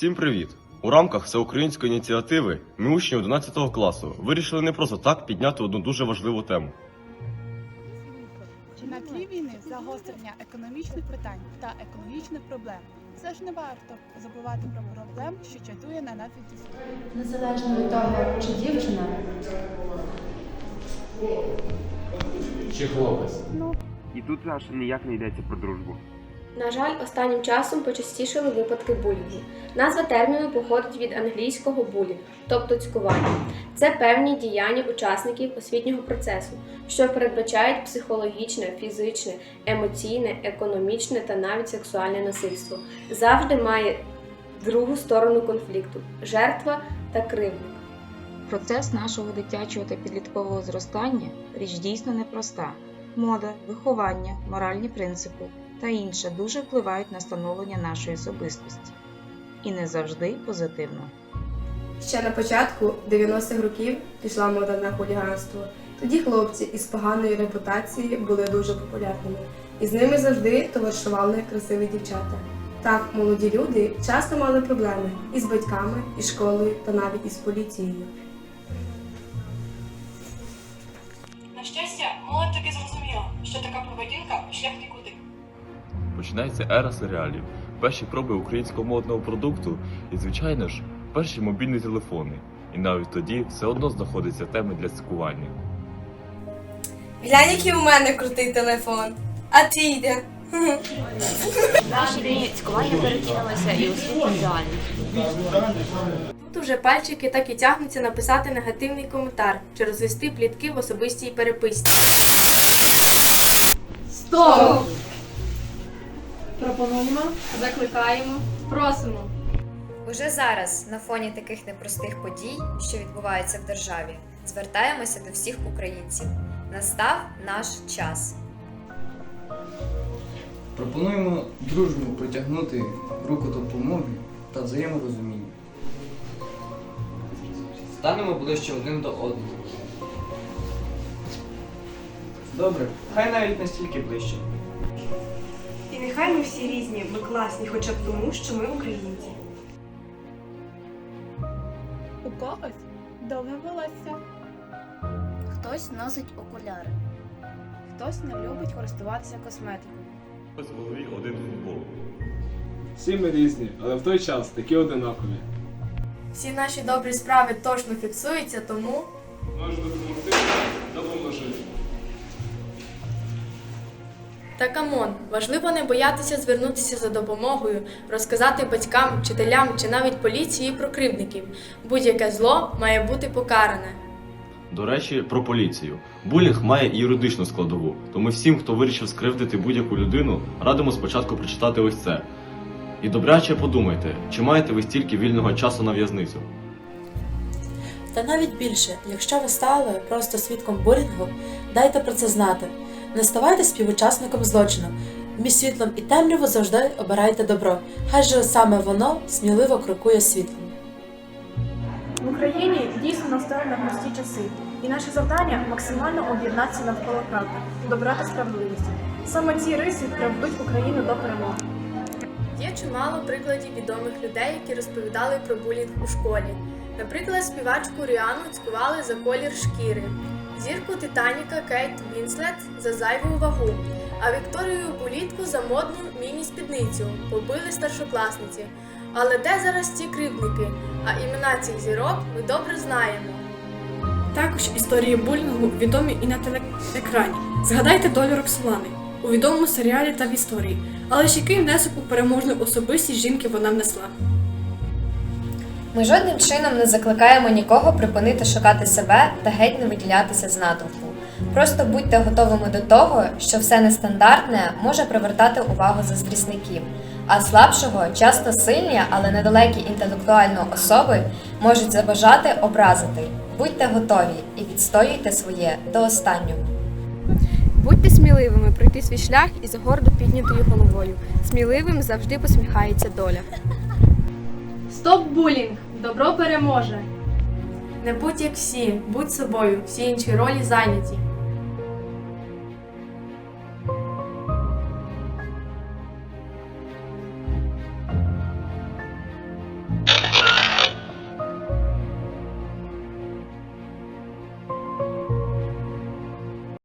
Всім привіт! У рамках всеукраїнської ініціативи ми учні 11 класу вирішили не просто так підняти одну дуже важливу тему. На тлі війни загострення економічних питань та екологічних проблем. Все ж не варто забувати про проблем, що чатує на дітей. Незалежно від того, чи дівчина, Чи хлопець? І тут аж ніяк не йдеться про дружбу. На жаль, останнім часом почастішили випадки булінгу. Назва терміну походить від англійського булінг, тобто цькування. Це певні діяння учасників освітнього процесу, що передбачають психологічне, фізичне, емоційне, економічне та навіть сексуальне насильство. Завжди має другу сторону конфлікту жертва та кривдник. Процес нашого дитячого та підліткового зростання річ дійсно непроста. Мода, виховання, моральні принципи та інше дуже впливають на становлення нашої особистості. І не завжди позитивно. Ще на початку 90-х років пішла мода на хуліганство. Тоді хлопці із поганою репутацією були дуже популярними, і з ними завжди товаришували красиві дівчата. Так, молоді люди часто мали проблеми із батьками, із школою та навіть із поліцією. На щастя, молодь таки зрозуміла, що така поведінка шлях нікуди. Починається ера серіалів, перші проби українського модного продукту і, звичайно ж, перші мобільні телефони. І навіть тоді все одно знаходиться теми для цькування. Глянь, який у мене крутий телефон. А ти де? Наші дні цькування перекинулося і у світ. Тут уже пальчики так і тягнуться написати негативний коментар чи розвести плітки в особистій переписці. стоп! Пропонуємо, закликаємо, просимо. Уже зараз, на фоні таких непростих подій, що відбуваються в державі, звертаємося до всіх українців. Настав наш час. Пропонуємо дружньо притягнути руку допомоги та взаєморозуміння. Станемо ближче один до одного. Добре, хай навіть настільки ближче. Нехай ми всі різні, ми класні, хоча б тому, що ми українці. У когось довге волосся, Хтось носить окуляри. хтось не любить користуватися косметикою. Ось в голові один футбол. Всі ми різні, але в той час такі одинакові. Всі наші добрі справи точно фіксуються, тому Можеш допомогти? Та камон, важливо не боятися звернутися за допомогою, розказати батькам, вчителям чи навіть поліції про кривдників. Будь-яке зло має бути покаране. До речі, про поліцію. Булінг має і юридичну складову, тому всім, хто вирішив скривдити будь-яку людину, радимо спочатку прочитати ось це. І добряче подумайте, чи маєте ви стільки вільного часу на в'язницю? Та навіть більше, якщо ви стали просто свідком булінгу, дайте про це знати. Не ставайте співучасником злочину. Між світлом і темряву завжди обирайте добро. Хай же саме воно сміливо крокує світлом. В Україні дійсно настали непрості часи, і наше завдання максимально об'єднатися навколо правди, добра та справедливості. Саме ці риси приведуть Україну до перемоги. Є чимало прикладів відомих людей, які розповідали про булінг у школі. Наприклад, співачку Ріану цькували за колір шкіри, зірку Титаніка Кейт Вінслет за зайву вагу, а Вікторію Булітку за модну міні-спідницю побили старшокласниці. Але де зараз ці кривдники? А імена цих зірок ми добре знаємо. Також історії булінгу відомі і на телеекрані. Згадайте долю Роксолани у відомому серіалі та в історії. Але ж який внесок у переможну особистість жінки вона внесла? Ми жодним чином не закликаємо нікого припинити шукати себе та геть не виділятися з натовпу. Просто будьте готовими до того, що все нестандартне може привертати увагу заздрісників, а слабшого, часто сильні, але недалекі інтелектуально особи можуть забажати образити. Будьте готові і відстоюйте своє до останнього. Будьте сміливими пройти свій шлях із гордо піднятою головою. Сміливим завжди посміхається доля. Стоп булінг! Добро переможе! Не будь як всі, будь собою, всі інші ролі зайняті.